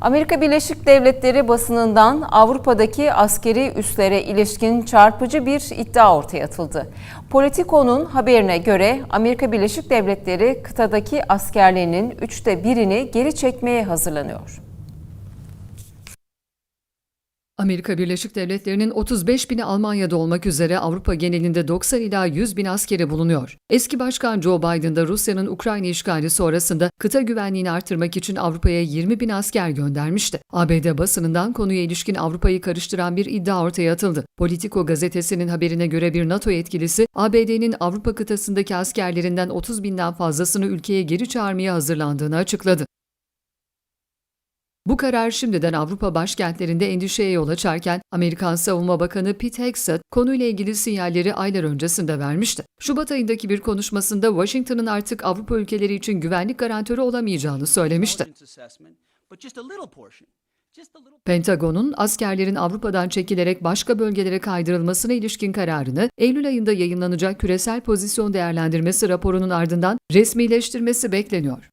Amerika Birleşik Devletleri basınından Avrupa'daki askeri üslere ilişkin çarpıcı bir iddia ortaya atıldı. Politico'nun haberine göre Amerika Birleşik Devletleri kıtadaki askerlerinin üçte birini geri çekmeye hazırlanıyor. Amerika Birleşik Devletleri'nin 35 bini Almanya'da olmak üzere Avrupa genelinde 90 ila 100 bin askeri bulunuyor. Eski Başkan Joe Biden da Rusya'nın Ukrayna işgali sonrasında kıta güvenliğini artırmak için Avrupa'ya 20 bin asker göndermişti. ABD basınından konuya ilişkin Avrupa'yı karıştıran bir iddia ortaya atıldı. Politico gazetesinin haberine göre bir NATO yetkilisi, ABD'nin Avrupa kıtasındaki askerlerinden 30 binden fazlasını ülkeye geri çağırmaya hazırlandığını açıkladı. Bu karar şimdiden Avrupa başkentlerinde endişeye yol açarken Amerikan Savunma Bakanı Pete Hegseth konuyla ilgili sinyalleri aylar öncesinde vermişti. Şubat ayındaki bir konuşmasında Washington'ın artık Avrupa ülkeleri için güvenlik garantörü olamayacağını söylemişti. Pentagon'un askerlerin Avrupa'dan çekilerek başka bölgelere kaydırılmasına ilişkin kararını Eylül ayında yayınlanacak küresel pozisyon değerlendirmesi raporunun ardından resmileştirmesi bekleniyor.